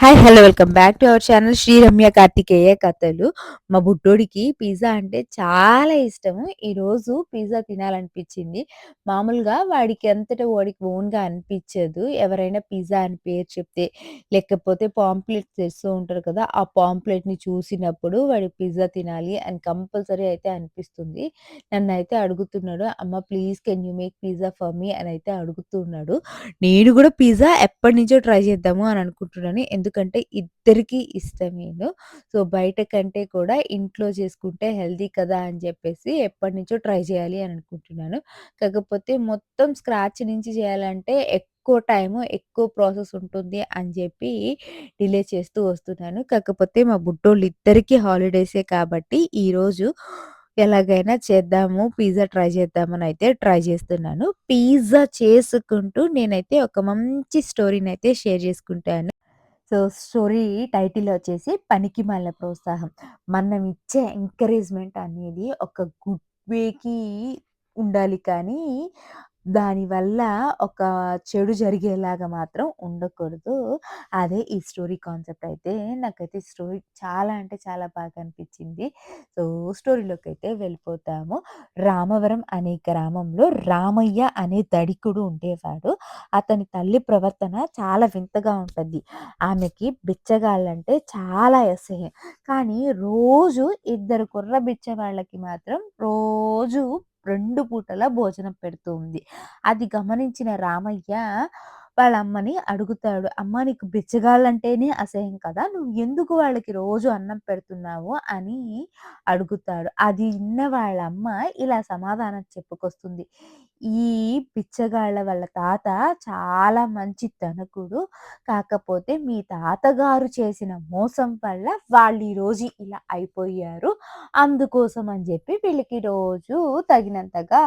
Hi hello welcome back to our channel Shri Ramya Karthikeya కథలు మా బుడ్డోడికి pizza అంటే చాలా ఇష్టము. ఈరోజు పిజ్జా తినాలనిపించింది. మామూలుగా వాడికి అంతటా వాడికి ఓన్గా అనిపించదు. ఎవరైనా పిజ్జా అని పేరు చెప్తే లేకపోతే పాంప్లెట్ తెస్తూ ఉంటారు కదా ఆ పాంప్లెట్ని చూసినప్పుడు వాడి పిజ్జా తినాలి అని కంపల్సరీ అయితే అనిపిస్తుంది. నన్ను అయితే అడుగుతున్నాడు అమ్మ please can you make pizza for me అని అయితే అడుగుతున్నాడు నేను కూడా పిజ్జా ఎప్పటి నుంచో ట్రై చేద్దాము అని అనుకుంటున్నాను. ఎందుకంటే ఇద్దరికి ఇష్టమేను సో బయట కంటే కూడా ఇంట్లో చేసుకుంటే హెల్దీ కదా అని చెప్పేసి ఎప్పటి నుంచో ట్రై చేయాలి అని అనుకుంటున్నాను. కాకపోతే మొత్తం స్క్రాచ్ నుంచి చేయాలంటే ఎక్కువ టైము ఎక్కువ ప్రాసెస్ ఉంటుంది అని చెప్పి డిలే చేస్తూ వస్తున్నాను. కాకపోతే మా బుడ్డోళ్ళు ఇద్దరికీ హాలిడేసే కాబట్టి ఈరోజు ఎలాగైనా చేద్దాము పిజ్జా ట్రై చేద్దామని అయితే ట్రై చేస్తున్నాను. పిజ్జా చేసుకుంటూ నేనైతే ఒక మంచి స్టోరీని అయితే షేర్ చేసుకుంటాను. సో స్టోరీ టైటిల్ వచ్చేసి పనికి మళ్ళ ప్రోత్సాహం. మనం ఇచ్చే ఎంకరేజ్మెంట్ అనేది ఒక గుడ్ వేకి ఉండాలి కానీ దానివల్ల ఒక చెడు జరిగేలాగా మాత్రం ఉండకూడదు. అదే ఈ స్టోరీ కాన్సెప్ట్ అయితే నాకైతే స్టోరీ చాలా అంటే చాలా బాగా అనిపించింది. సో, స్టోరీలోకైతే వెళ్ళిపోతాము. రామవరం అనే గ్రామంలో రామయ్య అనే దడికుడు ఉండేవాడు. అతని తల్లి ప్రవర్తన చాలా వింతగా ఉంటుంది ఆమెకి బిచ్చగాళ్ళంటే చాలా అసహ్యం. కానీ రోజు ఇద్దరు కుర్ర బిచ్చగాళ్ళకి మాత్రం రోజు రెండు పూటల భోజనం పెడుతూ ఉంది. అది గమనించిన రామయ్య వాళ్ళ అమ్మని అడుగుతాడు. "అమ్మ నీకు బిచ్చగాళ్ళంటేనే అసహ్యం కదా! నువ్వు ఎందుకు వాళ్ళకి రోజు అన్నం పెడుతున్నావు?" అని అడుగుతాడు. అది విన్న వాళ్ళ అమ్మ ఇలా సమాధానం చెప్పుకొస్తుంది. "ఈ బిచ్చగాళ్ళ వాళ్ళ తాత చాలా మంచి ధనకుడు. కాకపోతే మీ తాతగారు చేసిన మోసం వల్ల వాళ్ళు ఈరోజు ఇలా అయిపోయారు. అందుకోసం అని చెప్పి వీళ్ళకి రోజు తగినంతగా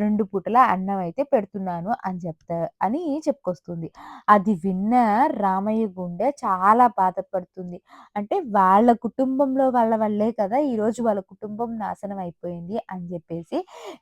రెండు పూటల అన్నం అయితే పెడుతున్నాను" అని చెప్తా అని చెప్పుకొస్తుంది. అది విన్న రామయ్య గుండె చాలా బాధపడుతుంది. అంటే వాళ్ళ కుటుంబంలో వాళ్ళ వల్లే కదా ఈరోజు వాళ్ళ కుటుంబం నాశనం అయిపోయింది అని చెప్పేసి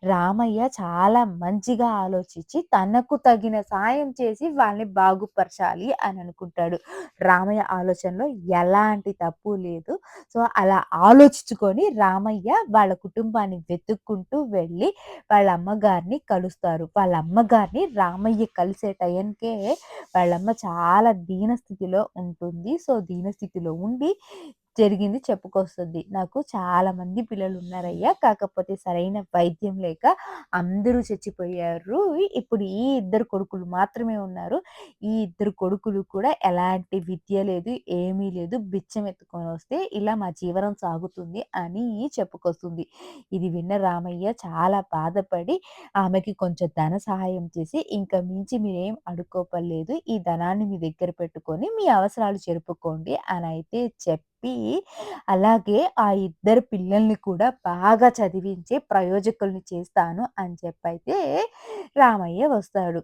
రామయ్య చాలా మంచిగా ఆలోచించి తనకు తగిన సాయం చేసి వాళ్ళని బాగుపరచాలి అని అనుకుంటాడు. రామయ్య ఆలోచనలో ఎలాంటి తప్పు లేదు. సో, అలా ఆలోచించుకొని రామయ్య వాళ్ళ కుటుంబాన్ని వెతుక్కుంటూ వెళ్ళి వాళ్ళ అమ్మగారిని కలుస్తారు. వాళ్ళ అమ్మగారిని రామయ్య కలిసే టైంకే వాళ్ళమ్మ చాలా దీన స్థితిలో ఉంటుంది. సో, దీనస్థితిలో ఉండి జరిగింది చెప్పుకొస్తుంది. "నాకు చాలా మంది పిల్లలున్నారయ్యా. కాకపోతే సరైన వైద్యం లేక అందరూ చచ్చిపోయారు. ఇప్పుడు ఈ ఇద్దరు కొడుకులు మాత్రమే ఉన్నారు. ఈ ఇద్దరు కొడుకులు కూడా ఎలాంటి విద్య లేదు, ఏమీ లేదు. బిచ్చం ఎత్తుకొని వస్తే ఇలా మా జీవనం సాగుతుంది" అని చెప్పుకొస్తుంది. ఇది విన్న రామయ్య చాలా బాధపడి ఆమెకి కొంచెం ధన సహాయం చేసి, "ఇంక మించి మీరేం అడుకోపలేదు ఈ ధనాన్ని మీ దగ్గర పెట్టుకొని మీ అవసరాలు జరుపుకోండి" అయితే చెప్పి చెప్పి అలాగే ఆ ఇద్దరు పిల్లల్ని కూడా బాగా చదివించి ప్రయోజకుల్ని చేస్తాను అని చెప్పైతే రామయ్య వస్తాడు.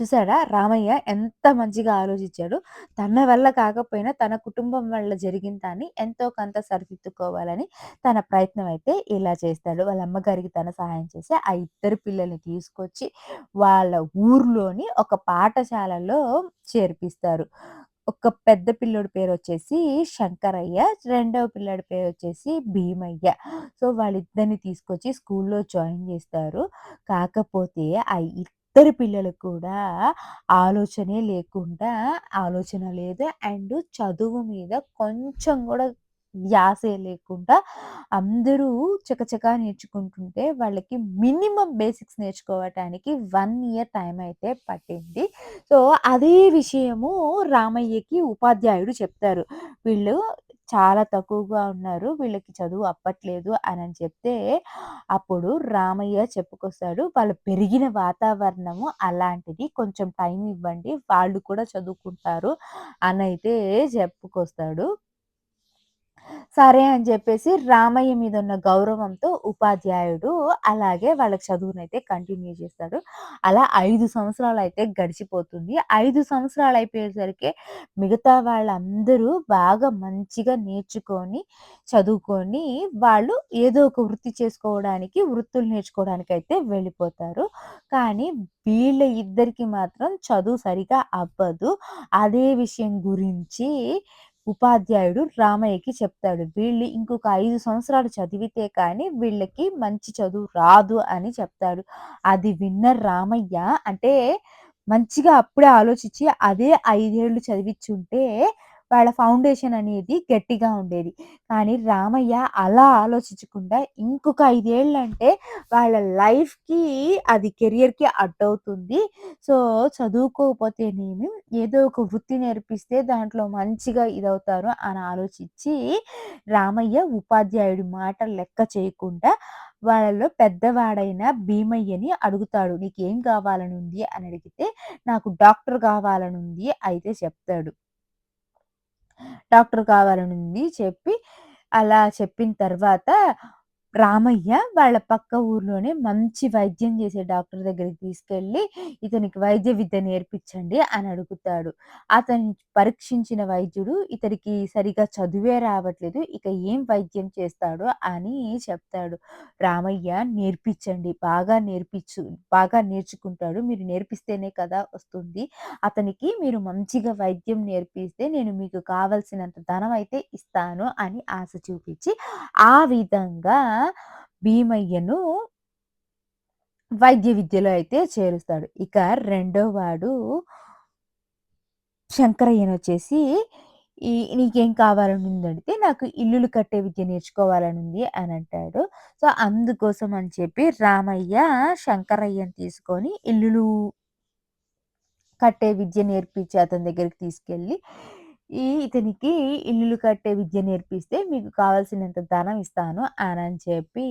చూసాడా రామయ్య ఎంత మంచిగా ఆలోచించాడు తన వల్ల కాకపోయినా తన కుటుంబం వల్ల జరిగిన దాన్ని ఎంతో కొంత సరిదిద్దుకోవాలని తన ప్రయత్నం అయితే ఇలా చేస్తాడు. వాళ్ళ అమ్మగారికి తన సహాయం చేసి ఆ ఇద్దరు పిల్లల్ని తీసుకొచ్చి వాళ్ళ ఊర్లోని ఒక పాఠశాలలో చేర్పిస్తారు. ఒక పెద్ద పిల్లోడి పేరొచ్చేసి శంకరయ్య. రెండవ పిల్లాడి పేరొచ్చేసి భీమయ్య. సో, వాళ్ళిద్దరిని తీసుకొచ్చి స్కూల్‌లో జాయిన్ చేస్తారు. కాకపోతే ఆ ఇద్దరు పిల్లలు కూడా ఆలోచనే లేకుండా ఆలోచన లేదు. అండ్ చదువు మీద కొంచెం కూడా ధ్యాసే లేకుండా అందరూ చకచకా నేర్చుకుంటుంటే వాళ్ళకి మినిమమ్ బేసిక్స్ నేర్చుకోవటానికి వన్ ఇయర్ టైం అయితే పట్టింది. సో, అదే విషయము రామయ్యకి ఉపాధ్యాయుడు చెప్తారు. వీళ్ళు చాలా తక్కువగా ఉన్నారు. వీళ్ళకి చదువు అప్పట్లేదు అని చెప్తే అప్పుడు రామయ్య చెప్పుకొస్తాడు. వాళ్ళు పెరిగిన వాతావరణము అలాంటిది. కొంచెం టైం ఇవ్వండి. వాళ్ళు కూడా చదువుకుంటారు అని అయితే చెప్పుకొస్తాడు. సరే అని చెప్పేసి రామయ్య మీద ఉన్న గౌరవంతో ఉపాధ్యాయుడు అలాగే వాళ్ళకి చదువునైతే కంటిన్యూ చేస్తాడు. అలా ఐదు సంవత్సరాలు అయితే గడిచిపోతుంది. ఐదు సంవత్సరాలు అయిపోయేసరికి మిగతా వాళ్ళందరూ బాగా మంచిగా నేర్చుకొని, చదువుకొని వాళ్ళు ఏదో ఒక వృత్తి చేసుకోవడానికి, వృత్తులు నేర్చుకోవడానికి అయితే వెళ్ళిపోతారు. కానీ వీళ్ళ ఇద్దరికి మాత్రం చదువు సరిగ్గా అవ్వదు. అదే విషయం గురించి ఉపాధ్యాయుడు రామయ్యకి చెప్తాడు. వీళ్ళు ఇంకొక ఐదు సంవత్సరాలు చదివితే కానీ వీళ్ళకి మంచి చదువు రాదు అని చెప్తాడు. అది విన్న రామయ్య అంటే మంచిగా అప్పుడే ఆలోచించి అదే ఐదేళ్ళు చదివించుంటే వాళ్ళ ఫౌండేషన్ అనేది గట్టిగా ఉండేది. కానీ రామయ్య అలా ఆలోచించకుండా ఇంకొక ఐదేళ్ళు అంటే వాళ్ళ లైఫ్‌కి అది కెరియర్‌కి అడ్డవుతుంది. సో, చదువుకోకపోతేనేమి ఏదో ఒక వృత్తి నేర్పిస్తే దాంట్లో మంచిగా ఇదవుతారు అని ఆలోచించి రామయ్య ఉపాధ్యాయుడి మాట లెక్క చేయకుండా వాళ్ళలో పెద్దవాడైన భీమయ్యని అడుగుతాడు. "నీకేం కావాలనుంది?" అని అడిగితే, "నాకు డాక్టర్ కావాలనుంది" అయితే చెప్తాడు. డాక్టర్ కావాలనుంది చెప్పి, అలా చెప్పిన తర్వాత రామయ్య వాళ్ళ పక్క ఊర్లోనే మంచి వైద్యం చేసే డాక్టర్ దగ్గరికి తీసుకెళ్ళి, "ఇతనికి వైద్య విద్య నేర్పించండి" అని అడుగుతాడు. అతని పరీక్షించిన వైద్యుడు, "ఇతనికి సరిగ్గా చదువే రావట్లేదు. ఇక ఏం వైద్యం చేస్తాడో" అని చెప్తాడు. రామయ్య, "నేర్పించండి. బాగా నేర్పించు బాగా నేర్చుకుంటాడు. మీరు నేర్పిస్తేనే కదా వస్తుంది. అతనికి మీరు మంచిగా వైద్యం నేర్పిస్తే నేను మీకు కావలసినంత ధనం అయితే ఇస్తాను" అని ఆశ చూపించి, ఆ విధంగా భీమయ్యను వైద్య విద్యలో అయితే చేరుస్తాడు. ఇక రెండో వాడు శంకరయ్యనొచ్చేసి, ఈ "నీకేం కావాలనుందంటే" "నాకు ఇల్లులు కట్టే విద్య నేర్చుకోవాలనుంది" అంటాడు సో, అందుకోసం అని చెప్పి రామయ్య శంకరయ్యను తీసుకొని ఇల్లులు కట్టే విద్య నేర్పించి అతని దగ్గరికి తీసుకెళ్ళి, ఈ "ఇతనికి ఇల్లులు కట్టే విద్య నేర్పిస్తే మీకు కావాల్సినంత ధనం ఇస్తాను" అని చెప్పి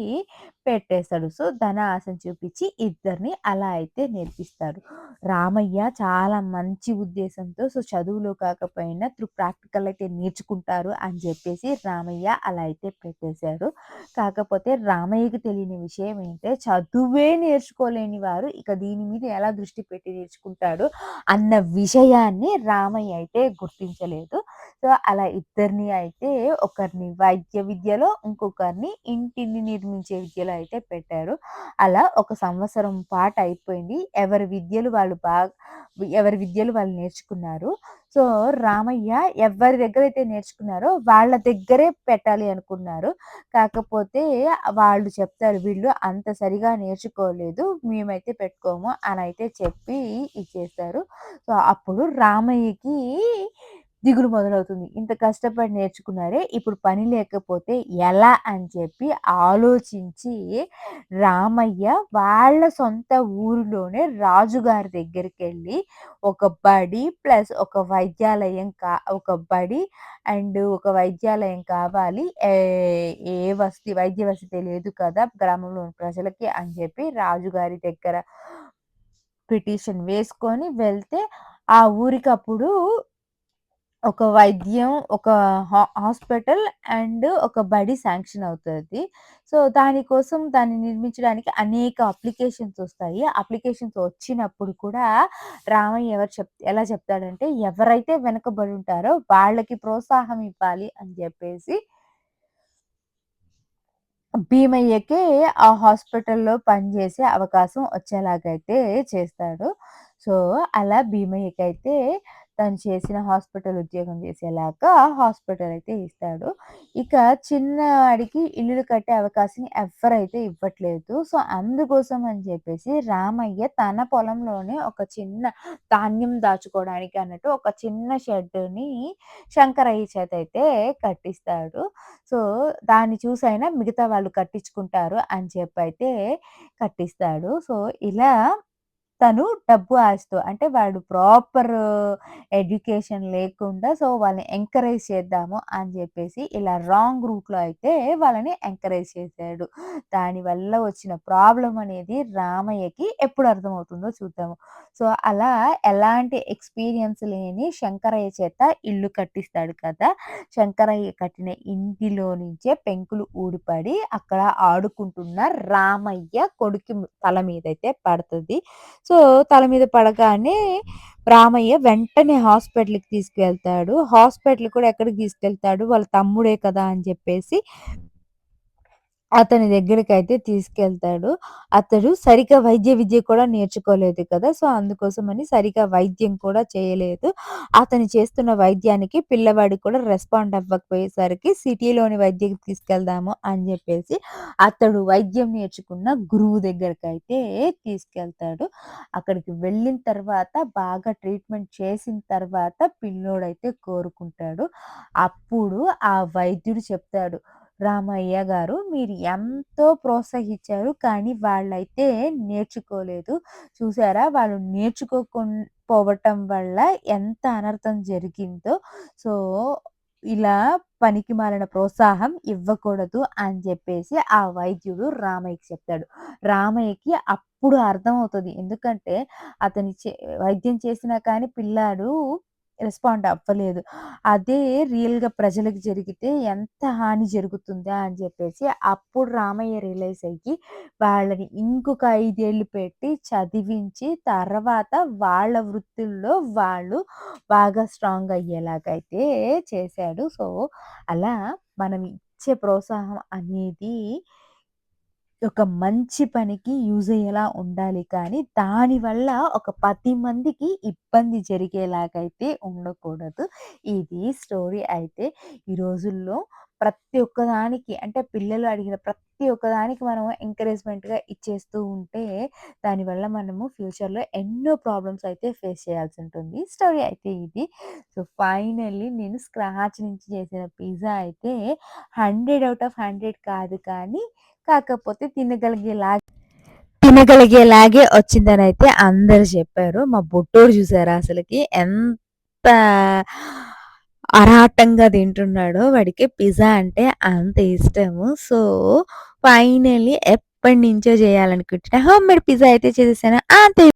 పెట్టేస్తాడు. సో, ధన ఆశను చూపించి ఇద్దరిని అలా అయితే నేర్పిస్తాడు. రామయ్య చాలా మంచి ఉద్దేశంతో సో, చదువులో కాకపోయినా త్రూ ప్రాక్టికల్ అయితే నేర్చుకుంటారు అని చెప్పేసి రామయ్య అలా అయితే పెట్టేశాడు. కాకపోతే రామయ్యకి తెలియని విషయం ఏంటంటే చదువే నేర్చుకోలేని వారు ఇక దీని మీద ఎలా దృష్టి పెట్టి నేర్చుకుంటాడు అన్న విషయాన్ని రామయ్య అయితే గుర్తించలేదు. సో, అలా ఇద్దరిని అయితే ఒకరిని వైద్య విద్యలో, ఇంకొకరిని ఇంటిని నిర్మించే విద్యలో అయితే పెట్టారు. అలా ఒక సంవత్సరం పాటు అయిపోయింది. ఎవరి విద్యలు వాళ్ళు బాగా ఎవరి విద్యలు వాళ్ళు నేర్చుకున్నారు. సో, రామయ్య ఎవరి దగ్గర అయితే నేర్చుకున్నారో వాళ్ళ దగ్గరే పెట్టాలి అనుకున్నారు. కాకపోతే వాళ్ళు చెప్తారు, "వీళ్ళు అంత సరిగా నేర్చుకోలేదు. మేమైతే పెట్టుకోము" అయితే చెప్పి ఇచ్చేస్తారు. సో, అప్పుడు రామయ్యకి దిగులు మొదలవుతుంది. ఇంత కష్టపడి నేర్చుకున్నారే, ఇప్పుడు పని లేకపోతే ఎలా అని చెప్పి ఆలోచించి రామయ్య వాళ్ళ సొంత ఊరిలోనే రాజుగారి దగ్గరికి వెళ్ళి ఒక బడి ప్లస్ ఒక వైద్యాలయం కా ఒక బడి అండ్ ఒక వైద్యాలయం కావాలి. ఏ ఏ వసతి వైద్య వసతి లేదు కదా! గ్రామంలోని ప్రజలకి అని చెప్పి రాజుగారి దగ్గర పిటిషన్ వేసుకొని వెళ్తే, ఆ ఊరికప్పుడు ఒక వైద్యం, ఒక హా హాస్పిటల్ అండ్ ఒక బడి శాంక్షన్ అవుతది. సో, దానికోసం దాన్ని నిర్మించడానికి అనేక అప్లికేషన్స్ వస్తాయి. అప్లికేషన్స్ వచ్చినప్పుడు కూడా రామయ్య ఎవరు చెప్ ఎలా చెప్తాడంటే, ఎవరైతే వెనకబడి ఉంటారో వాళ్ళకి ప్రోత్సాహం ఇవ్వాలి అని చెప్పేసి భీమయ్యకే ఆ హాస్పిటల్‌లో పనిచేసే అవకాశం వచ్చేలాగైతే చేస్తాడు. సో, అలా భీమయ్యకైతే తను చేసిన హాస్పిటల్ ఉద్యోగం చేసేలాగా హాస్పిటల్ అయితే ఇస్తాడు. ఇక చిన్నవాడికి ఇల్లులు కట్టే అవకాశం ఎవ్వరైతే ఇవ్వట్లేదు. సో, అందుకోసం అని చెప్పేసి రామయ్య తన పొలంలోనే ఒక చిన్న ధాన్యం దాచుకోవడానికి అన్నట్టు ఒక చిన్న షెడ్‌ని శంకరయ్య చేత అయితే కట్టిస్తాడు. సో, దాన్ని చూసైనా మిగతా వాళ్ళు కట్టించుకుంటారు అని చెప్పైతే కట్టిస్తాడు. సో, ఇలా తను డబ్బు ఆశతో అంటే వాడు ప్రాపర్ ఎడ్యుకేషన్ లేకుండా సో వాళ్ళని ఎంకరేజ్ చేద్దాము అని చెప్పేసి ఇలా రాంగ్ రూట్లో అయితే వాళ్ళని ఎంకరేజ్ చేశాడు. దానివల్ల వచ్చిన ప్రాబ్లం అనేది రామయ్యకి ఎప్పుడు అర్థమవుతుందో చూద్దాము. సో అలా ఎలాంటి ఎక్స్పీరియన్స్ లేని శంకరయ్య చేత ఇల్లు కట్టిస్తాడు కదా శంకరయ్య కట్టిన ఇంటిలో నుంచే పెంకులు ఊడిపడి అక్కడ ఆడుకుంటున్న రామయ్య కొడుకు తల మీద అయితే పడుతుంది. సో తల మీద పడగానే రామయ్య వెంటనే హాస్పిటల్‌కి తీసుకెళ్తాడు. హాస్పిటల్ కూడా ఎక్కడికి తీసుకెళ్తాడు? వాళ్ళ తమ్ముడే కదా! అని చెప్పేసి అతని దగ్గరికైతే తీసుకెళ్తాడు. అతడు సరిగా వైద్య విద్య కూడా నేర్చుకోలేదు కదా! సో, అందుకోసమని సరిగా వైద్యం కూడా చేయలేదు. అతను చేస్తున్న వైద్యానికి పిల్లవాడికి కూడా రెస్పాండ్ అవ్వకపోయేసరికి సిటీలోని వైద్యకి తీసుకెళ్దాము అని చెప్పేసి అతడు వైద్యం నేర్చుకున్న గురువు దగ్గరకైతే తీసుకెళ్తాడు. అక్కడికి వెళ్ళిన తర్వాత బాగా ట్రీట్మెంట్ చేసిన తర్వాత పిల్లోడైతే కోరుకుంటాడు. అప్పుడు ఆ వైద్యుడు చెప్తాడు రామయ్య గారు మీరు ఎంతో ప్రోత్సహించారు. కానీ వాళ్ళైతే నేర్చుకోలేదు. చూసారా వాళ్ళు నేర్చుకోకుండా పోవటం వల్ల ఎంత అనర్థం జరిగిందో. సో, ఇలా పనికి మారిన ప్రోత్సాహం ఇవ్వకూడదు అని చెప్పేసి ఆ వైద్యుడు రామయ్యకి చెప్తాడు. రామయ్యకి అప్పుడు అర్థమవుతుంది ఎందుకంటే అతని చే వైద్యం చేసినా కానీ పిల్లాడు రెస్పాండ్ అవ్వలేదు. అదే రియల్‌గా ప్రజలకు జరిగితే ఎంత హాని జరుగుతుందా అని చెప్పేసి అప్పుడు రామయ్య రియలైజ్ అయ్యి వాళ్ళని ఇంకొక ఐదేళ్ళు పెట్టి చదివించి తర్వాత వాళ్ళ వృత్తుల్లో వాళ్ళు బాగా స్ట్రాంగ్ అయ్యేలాగైతే చేశాడు. సో, అలా మనం ఇచ్చే ప్రోత్సాహం అనేది ఒక మంచి పనికి యూజ్ అయ్యేలా ఉండాలి కానీ, దానివల్ల ఒక పది మందికి ఇబ్బంది జరిగేలాగైతే ఉండకూడదు. ఇది స్టోరీ అయితే ఈ రోజుల్లో ప్రతి ఒక్కదానికి అంటే పిల్లలు అడిగిన ప్రతి ఒక్కదానికి మనం ఎంకరేజ్‌మెంట్‌గా ఇచ్చేస్తూ ఉంటే, దానివల్ల మనము ఫ్యూచర్‌లో ఎన్నో ప్రాబ్లమ్స్ అయితే ఫేస్ చేయాల్సి ఉంటుంది. స్టోరీ అయితే ఇది. సో, ఫైనల్లీ నేను స్క్రాచ్ నుంచి చేసిన పిజ్జా అయితే హండ్రెడ్ అవుట్ ఆఫ్ 100 కాదు కానీ, కాకపోతే తినగలిగేలా తినగలిగేలాగే వచ్చిందని అయితే అందరూ చెప్పారు. మా బొట్టోడు చూసారా అసలుకి ఎంత అరాటంగా తింటున్నాడో వాడికి పిజ్జా అంటే అంత ఇష్టము. సో, ఫైనల్ ఎప్పటి నుంచో చేయాలనుకుంటున్నా హోమ్ మేడ్ పిజ్జా అయితే చేసేసాను. అంతే.